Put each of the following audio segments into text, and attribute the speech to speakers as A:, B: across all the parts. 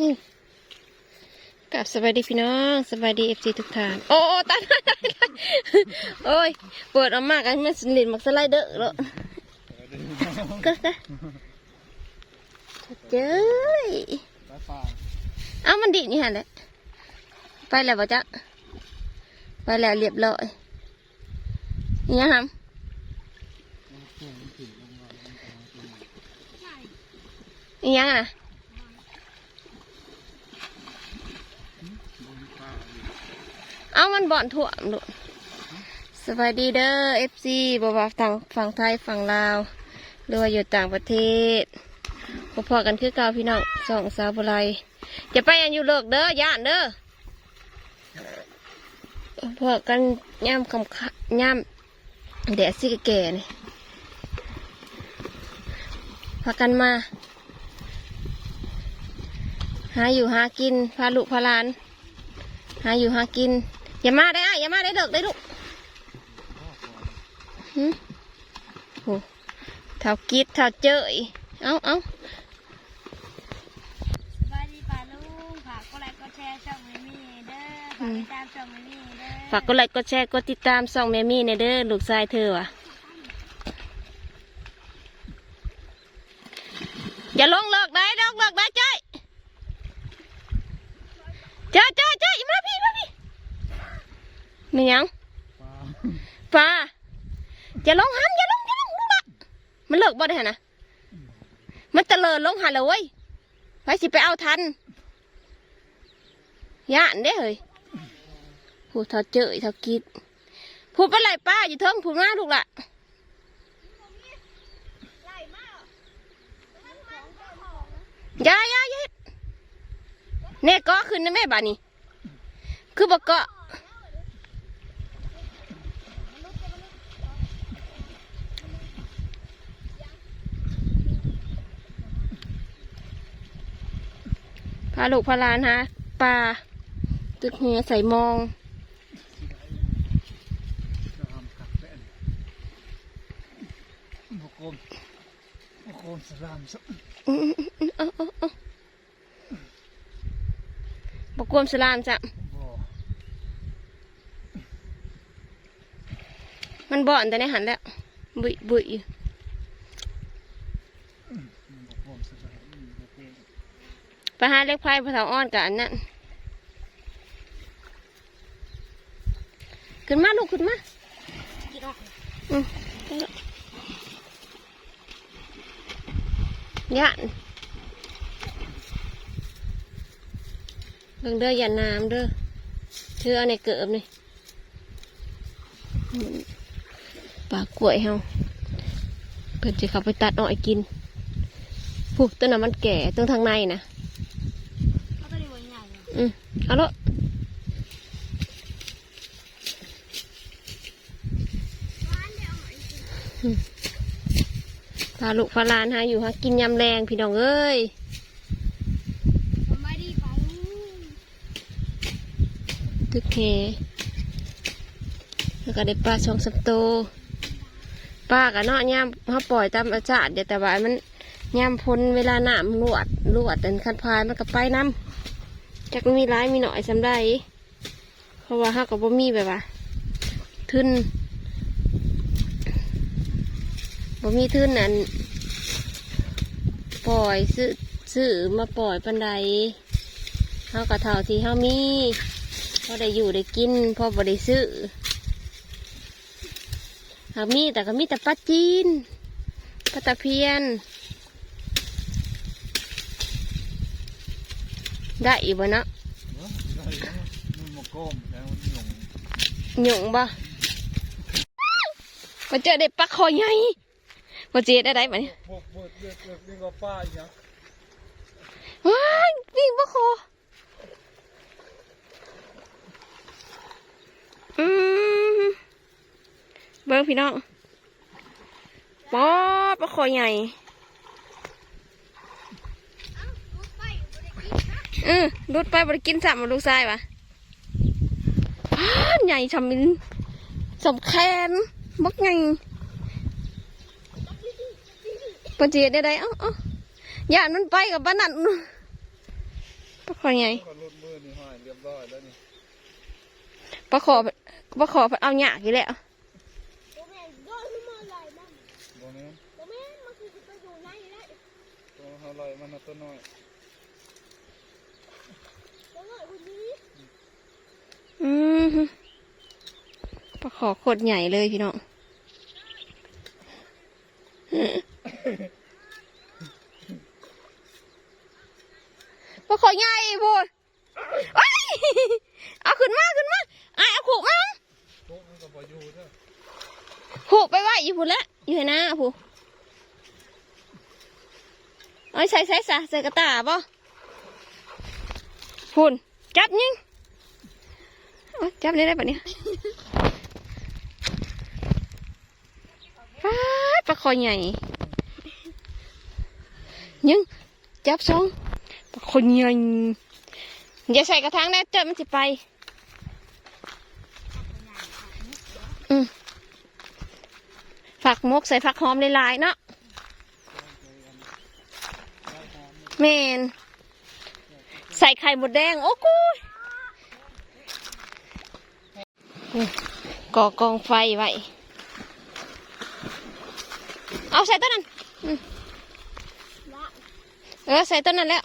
A: นี่กับสวัสดีพี่น้องสวัสดีเอฟซีทุกท่านโอ้ตายโอ้ยปิดออกมากันมันสลิดมักสไลเดอร์แล้วก็ก็เจ้ยเอ้ามันดีนี่ฮะแหละไปแล้วบ่จ๊ะไปแล้วเรียบร้อยนี่ยังครับนี่ยังอะนะ เอามันบ่อนถ่วมลูกสวัสดีเด้อเอฟซีบว่าทางฝั่งไทยฝั่งลาวหรือว่าอยู่ต่างประเทศพอๆกันคือเก่าพี่น้องสองสาวบุไรจะไปอันอยู่เลิกเด้อย่านเด้อพอกันย่ำคำย่ำแดดสิแก่ๆนี่พากันมา หาอยู่หากินพาลูกพาลาน หาอยู่หากิน อย่ามาได้อะอย่ามาได้เลิกได้ลูกหึโหเท่ากิดเท่าเจยเอาเอา
B: สบายดีป่าลุงฝากกดไลค์กดแชร์ช่องมิมี่เด้อฝากติดตามช่องมิมี่เด้อ
A: ฝากกดไลค์กดแชร์กดติดตามส่องแมมี่ในเด้อลูกชายเธอว่ะอย่าลงเลิกได้ลงเลิกได้จ้อยจ้อยจ้อยจ้อยมาพี่มาพี่ มีหยัง
C: ป่า
A: ฟ้าอย่าลงหันอย่าลงอย่าลงลูกละมันเลิกบ่ได้หั่นนะมันตะเลินลงหันเลยเว้ยไปสิไปเอาทันย่านเด้เฮ้ยพูดเท่าเจอเท่ากิดพูดไปไรป้าอยู่เทิงพูดมาลูกละอย่าอย่าอย่าเนี่ยเก็ขึ้นนะแม่บ้านี่คือบอกเกาะ พาลูกพาลานฮะปลาตึกเฮียใส่มอง
C: จะทำขัดแป้นบุกโกมบุกโกมสลามสัก
A: อื้ออื้ออื้อเอาเอาเอาบกวมสลามจ้ะมันบ่อนแต่ในหันแล้ว บุยบุยอยู่ ไปหาเล็กไพ่ภาษาอ้อนกับอันนั้นขึ้นมาลูกขึ้นมาอืมย่านเบิ่งเด้ออย่าน้ำเด้อเชื่อในเกิบนี่ปลากล้วยเฮาเพิ่อนจะเขาไปตัดอ้อยกินผูกต้นน่ะมันแก่ตรงทางในนะ
B: เขาตัวนี้วันใหญ่อะ
A: อืม เอาละพาลูกพาหลานหาอยู่หากินยำแรงพี่น้องเอ้ย
B: สบายดีป่าลุง
A: ตึกเคแล้วก็ได้ปลาสองสับโตปลากับเนาะย่ำเขาปล่อยตามอาจารย์เดี๋ยวแต่ว่ามันย่ำพ้นเวลาหน้ำลวดลวดแต่คันพายมันก็ไปน้ำ จักมันมีร้ายมีหน่อยสำได้ เพราะว่าเขาก็บ่มีแบบว่าทึนบ่มีทึนนั่นปล่อยซื้อซื้อมาปล่อยปันใดเขาก็เท่าที่เขามีพอได้อยู่ได้กินพอบ่ได้ซื้อหากมีแต่ก็มีแต่ปลาจีนปลาตะเพียน ได้อีกบ่เนาะ
C: เนาะได้แล้วมันบุกโกมแล้วมันห
A: ยุ่งบ่มาเจอได้ปลาคอใหญ่มาเจอได้ได้บ่เนี่ย
C: บุกบุกเลือกเลือกนี่ก็ป้าอีกนะ
A: ว้ายวิ่งปลาคออืมเบิ้งพี่น้องปอปลาคอใหญ่ ออรุดไปบริกินสับมาลูกชายวะอ้าใหญ่ชำมินสำแคนบักไงปะเจียได้ได้เอ้าเอ้าย่านมันไปกับบ้านนั่นปลาคอใหญ่
C: ก็รุดมือนี่ห้อยเรียบร้อยแล้วนี่
A: ปลาคอปลาคอเอาหยากอยู่แล้ว
B: ตัวแม่ก็ขึ้นมาลอยมัน
C: บ่แม่น
B: ตัวแม่มันคือไปอยู่ไหนได้
C: ตัวเฮาลอยมันน่ะตัวน้อย
B: ตัวน้อยคนนี้
A: อืมปลาขอโคตรใหญ่เลยพี่น้องปลาขอใหญ่พูดเอ้ยเอาขึ้นมาขึ้นมาไอ้เอาขู่มา
C: โต๊ะมันก็บ่อยู่เด้อ
A: ขู่ไปไว้อยู่พูดแล้วอยู่หนนะพูเอาใส่ใส่ใส่ใส่กระตาบ่พูนจับยิง จับได้ได้ปะเนี่ยฟ้าดปลาคอใหญ่ ยังจับสองปลาคอใหญ่อย่าใส่กระถางนะเจ้ามันจะไป อืมฝักมกใส่ฝักหอมหลายๆเนาะแมน ใส่ไข่หมดแดง โอ้กูยนี่ ก่อกองไฟไว้ เอาใส่ต้นนั้นอืมเออใส่ต้นนั้นแล้ว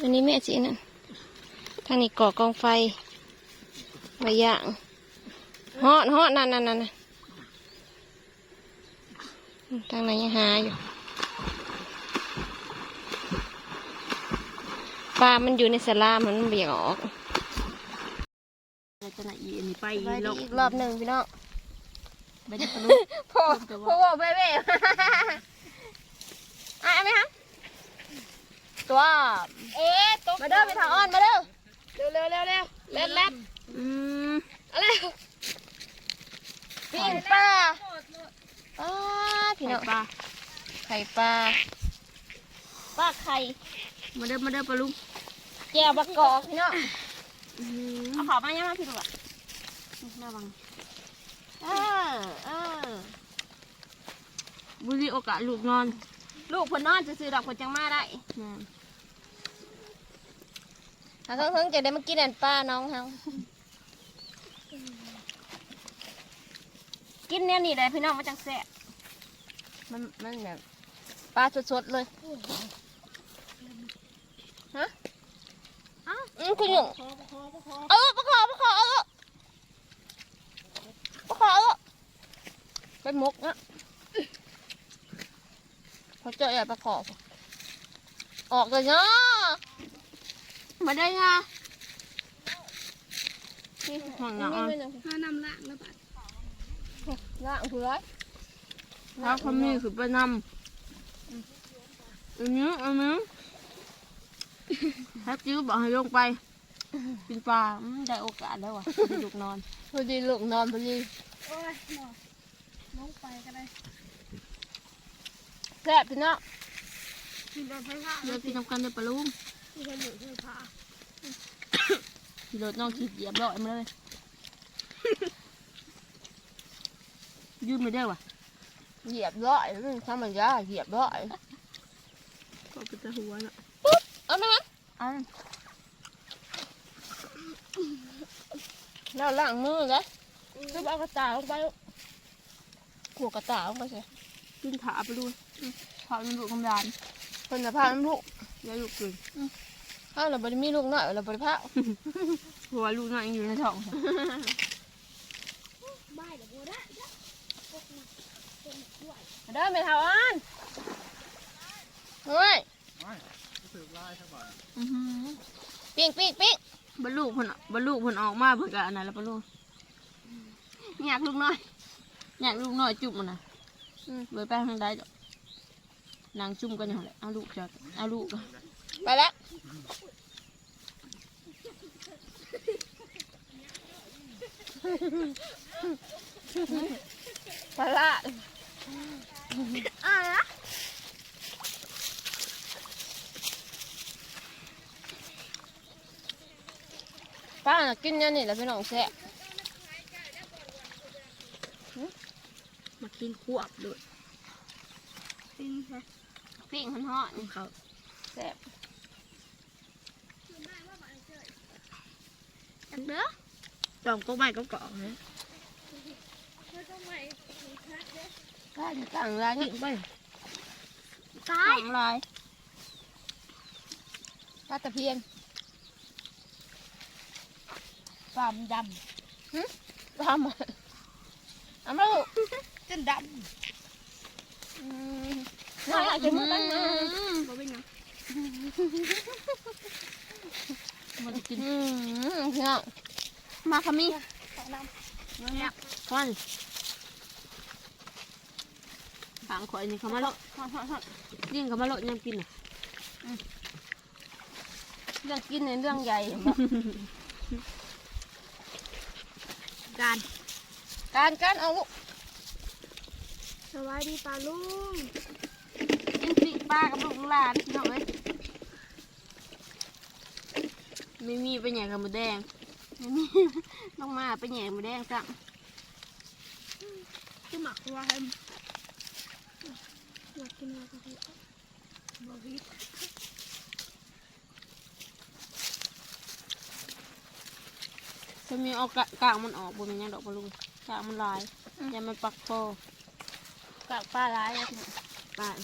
A: อันนี้แม่จีนั่น ทางนี้ก่อกองไฟไว้ย่างฮอดฮอดนั่นนั่นนั่นน่ะทางไหนยังหาอยู่ปลามันอยู่ในสลามมันเบี่ยงออก
D: จะไหนอีอันนี้ไป
A: ไป
D: แล้
A: ดี
D: ว
A: อีกรอบหนึ่งพี่น้อง
D: ไปจะปลุก
A: พ่อพ่อบอกเบ้เบ้อะเอาไหมครับตัว
B: เอ๊ะตก
A: มาเด้อไปทางอ้อนมาเด้อ
B: เร็วเร็วเร็วเร็วเล่นเล่น
A: อืม
B: อะไร
A: ปิ้งปลาอ้าพี่น้อง
D: ปลา
A: ไข่ปลาปลาไข่
D: มาเด้อมาเด้อปลาลุง
A: แก้วบักกอกพี่น้อง เอาขอมายังมาพี่ดูอะ
D: ระวัง
A: เออเออ
D: บุรีโอกาสลูกนอน
A: ลูกเพนนอนจะซื้อๆดอกเพนจังมาได้
D: แม่
A: ถ้าเพิ่งๆจะได้มากินอันปลาน้องเฮากินเนี่ยนี่เลยพี่น้องมาจังแซ่บมันมันแบบปลาสดๆเลยฮะ อืมคุณหยง
B: ขอขอขอ
A: เออปลาขอปลาขอเออปลาขอเออเป็นมุกนะพอเจอใหญ่ปลาขอออกเลยเนาะ
D: มาได้ค่ะห่วงหนังอะ
B: ห้านำล่างแล้วบัด
A: ล่างคือไร
D: ถ้าเขามีคือไปนำอันนี้อันนี้ ถ้าจิ้วบอกให้ลงไปกินปลาอืมได้โอกาสแล้วว่ะได้ลูกนอน
A: พอดีลูกนอนพอดี
B: โอ้ยหมอลงไปก็ได้
A: แซ่บพี่น้อง
B: กินโดนไฟฟ้า
D: เลิกกินน้ำกันเด้อปลาลุง
B: ที่ถนนไฟฟ้า
D: ขี่รถน้องขี่เหยียบร้อยมาเลย ยืมไม่ได้ว่ะ
A: เหยียบร้อยมันธรรมดาเหยียบร้อย
D: ก็เป็นตะหัวน่ะ
A: เอาไหมครับ
D: อัน
A: แล้วล้างมือเลยคือเอากระตายลงไปขวกระตายลงไปสิ
D: กินขาไปดูขาเป็นลูกกำดาน
A: เป็นสะพานลูก
D: ยายลูกเกิน
A: ถ้าเราบริมีลูกน้อยเราบริพา
D: เพราะว่าลูกน้อยยังอยู่ในท้อง
B: บ้าเดี๋ยวบัวได้
A: เดินไปเท่าอันเฮ้ย
C: ไม่สืบลายครับบ่
D: อื้อหือ
A: ปิ้งปิ้งปิ้ง
D: บรรลุเพิ่นอะบรรลุเพิ่นออกมาเพิ่นก็อันนั้นแล้วบรรลุอยากลูกน้อย อยากลูกน้อยจุ่มมันนะอืม เบิดไปทางใดดอกนางจุ่มกันอย่างไรเอาลูกจากเอาลูกอะ
A: ไปแล้วไปละอะไรนะ ป้าน่ะกินเนี่ยนี่แหละพี่น้องแซ่บ
D: มากินควบด้วย
B: กินค่ะ
A: ปิ้งห่อนๆ
D: เขา
A: แซ่บ
B: เด้อ
D: จอมก็ไม่ก็เกาะนะ
A: ถ้าจะต่างร้านนี่ไป
B: ตาย
D: สองลาย
A: ปลาตะเพียน
D: ฟาร์มด
A: ทำมาเอามาลูกำ
D: จนด
A: น้อยอาจจะำมือตั้งนะ
B: บ่เป็นหยัง
D: มันจะกิน
A: อืมพี่น้อง
D: มาคามี
B: เนี่ย
D: ควันหางข่อยนี่เขามาโลดยิ่งเขามาโลดยังกินอะ
A: เรื่องกินในเรื่องใหญ่เห็นบ่
B: การ
A: การการเอาลูก
B: สวัสดีปลาลุง
D: กินปีกปลากับลูกหลานพี่น้องเอ้ยไม่มีไปแหย่กับหมูแดงไม่มีลงมาไปแหย่หมูแดงจ้ะ
B: คือหมักว่าให้อยากกินอะไรก็ได้บ่วิด
D: จะมีเอากะกางมันออกบนมันยังดอกบอลลูนกางมันลายอย่ามันปักคอกา
A: กปลาร้ายอะพี่น้อง
D: ตาย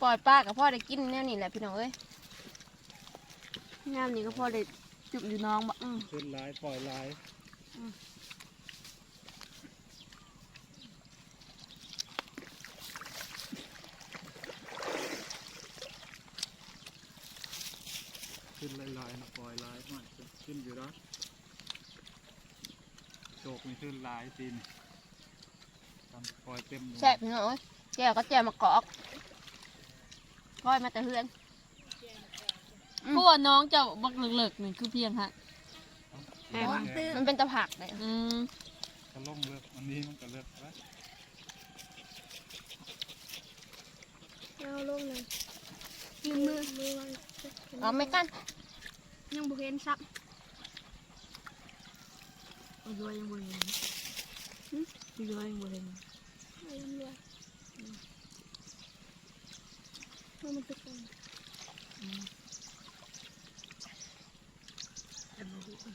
A: ปล่อยปลากับพ่อได้กินแนวนี้แหละพี่น้องเอ้ย
D: งามนี้ก็พอได้จุบอยู่น้องบ่อืม
C: ขึ้นลายปล่อยลายขึ้นลายลายนะปล่อยลายมัน ขึ้นอยู่แล้วโจกมีขึ้นลายตีนทำปล่อยเต็มเลย
A: แซ่บพี่น้องเอ้ยแก้วก็แจ่วมะกอกก้อยมาแต่เฮือน
D: เพราะว่าน้องเจ้าบักเลิกๆนี่คือเพียงฮะ
C: แห้ง
A: มันเป็นตะผักเลย
D: อืม
C: ก็ล่องเลือกอันนี้มันก็เลือกแล้ว
B: เอาลงเลยยืมมือมือวาง
A: เอาไม่กัน
B: ยังบ่เห็นซับ
D: เอาด้วยยังบ่เห็นเอาด้วยยังบ่เห็น
B: เอาลงเลยมันจะเป็นคน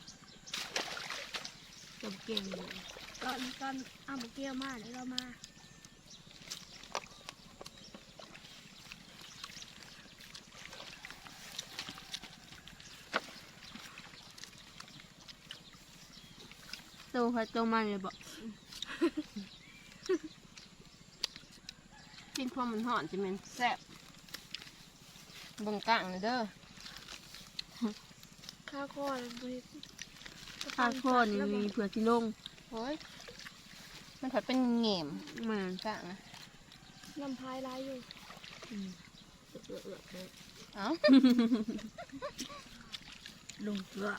D: จำเก่งเลย
B: ตอนตอนเอาบุกเกียวมาเดี๋ยวเรามา
D: โตค่ะโตมาเลยบ่
A: กินพอมันห่อนจะเป็นแซ่บเบิ่งกลางเลยเด้อ
B: ข้าวคอเลยบ่เห็น
D: ข้าวโพดนี่มีเผื่อสิลง
A: โอ้ยมันผัดเป็นเหงี่ยม
D: แม่น
A: กลางนะ
B: น้ำพายลายอยู่
A: เอ้า
D: ลงเกลือ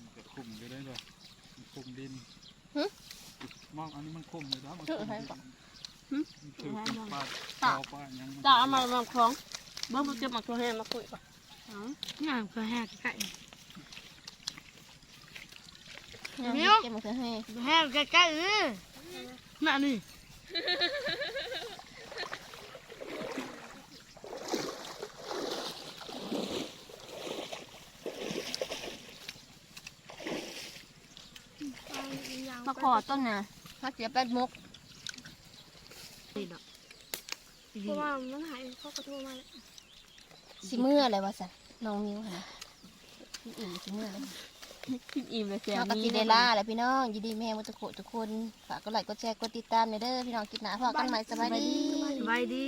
C: มันจะคุมอยู่ได้เลยมัน คุมดิน
A: หึ
C: มองอันนี้มันคุมอยู่แล้วมัน
A: ชื่
C: คุ
A: อ
C: ม
A: อะไร
C: ดิน
A: ก่อน
C: มันคือเป็นปลา
D: ตา
C: เปล่าปลาอย่าง
D: ตาเอามามาคล้องเบิ่งมันจะมาตัวแห้งมาคุยป่ะเอ้า
B: งานก็แหกไก่
A: เนี่ยเก็บมาเถอะให้
B: แหกไก่เออน่ะนี่ไปย่าง
A: มาขอต้นน่ะถ้าเสียแปดมุก
D: นี่ดอก
B: เพราะว่ามันหายเขาก็โทรมาแล้ว
A: สิเมื่ออะไรวะสันน้องมิวค่ะพี่อีสิเมื่อแล้ว
D: กินอิ่มเลยเสีย
A: น้องกติเดล่าแหละพี่น้องยินดีแม่มุตะโกทุกคนฝากกดไลค์กดแชร์กดติดตามหน่อยเด้อพี่น้องกินหนาพอกันใหม่สบายดี
D: สบายดี